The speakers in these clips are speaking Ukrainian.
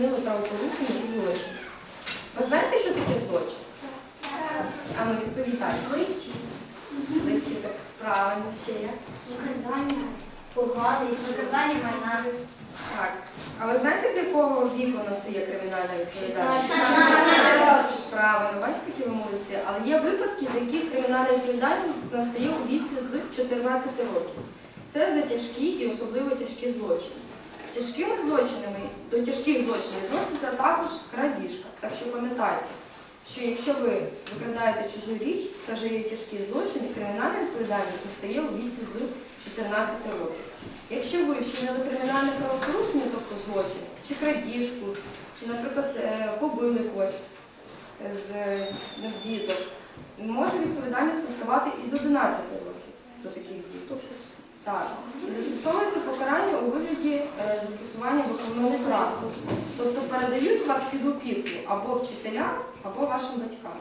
вчинили правопорушення і злочин. Ви знаєте, що таке злочин? А ну відповідайте. Злочити. Правильно, ще є. Викрадання погоди, викрадання майна. Так. А ви знаєте, з якого віку настає кримінальна відповідальність? Правильно, бачите, які ви молодці. Але є випадки, з яких кримінальна відповідальність настає у віці з 14 років. Це за тяжкі і особливо тяжкі злочини. Тяжкими злочинами до тяжких злочинів відноситься також крадіжка. Так що пам'ятайте, що якщо ви викрадаєте чужу річ, це вже є тяжкі злочини, і кримінальна відповідальність настає у віці з 14 років. Якщо ви вчинили кримінальне правопорушення, тобто злочин, чи крадіжку, чи, наприклад, е, побили когось з е, діток, може відповідальність наставати і з 11 років до таких діток. Так. Застосовується покарання у вигляді е, застосування виховного права. Тобто передають вас під опіку або вчителям, або вашим батькам.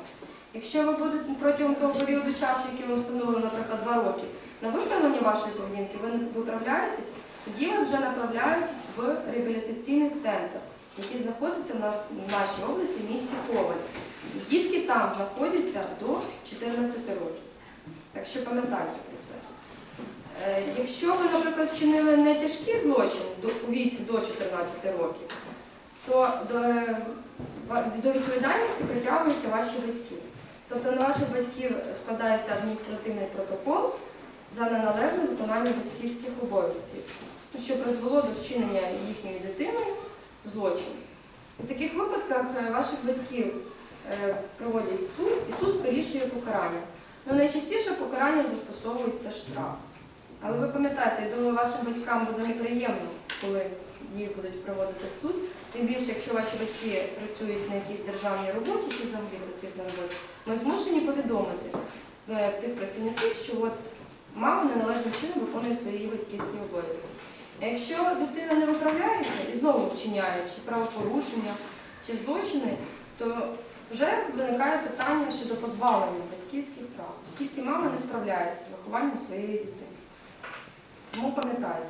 Якщо ви будете протягом того періоду часу, який вам встановлено, наприклад, 2 роки, на виправлення вашої поведінки, ви не виправляєтесь, тоді вас вже направляють в реабілітаційний центр, який знаходиться в нас в нашій області в місті Коваль. Дітки там знаходяться до 14 років. Так що пам'ятайте про це. Е, Якщо ви, наприклад, вчинили не тяжкий злочин у віці до 14 років, то до, відповідальності притягуються ваші батьки. Тобто на ваших батьків складається адміністративний протокол за неналежне виконання батьківських обов'язків, ну, що призвело до вчинення їхньою дитиною злочину. В таких випадках е, ваших батьків е, проводять суд, і суд вирішує покарання. Ну, найчастіше покарання застосовується штраф. Але ви пам'ятаєте, я думаю, вашим батькам буде неприємно, коли їх будуть проводити суд. Тим більше, якщо ваші батьки працюють на якійсь державній роботі чи взагалі працюють на роботі, ми змушені повідомити е, тих працівників, що от мама неналежним чином виконує свої батьківські обов'язки. А якщо дитина не виправляється і знову вчиняє чи правопорушення, чи злочини, то вже виникає питання щодо позбавлення батьківських прав, оскільки мама не справляється з вихованням своєї дитини. Тому пам'ятайте.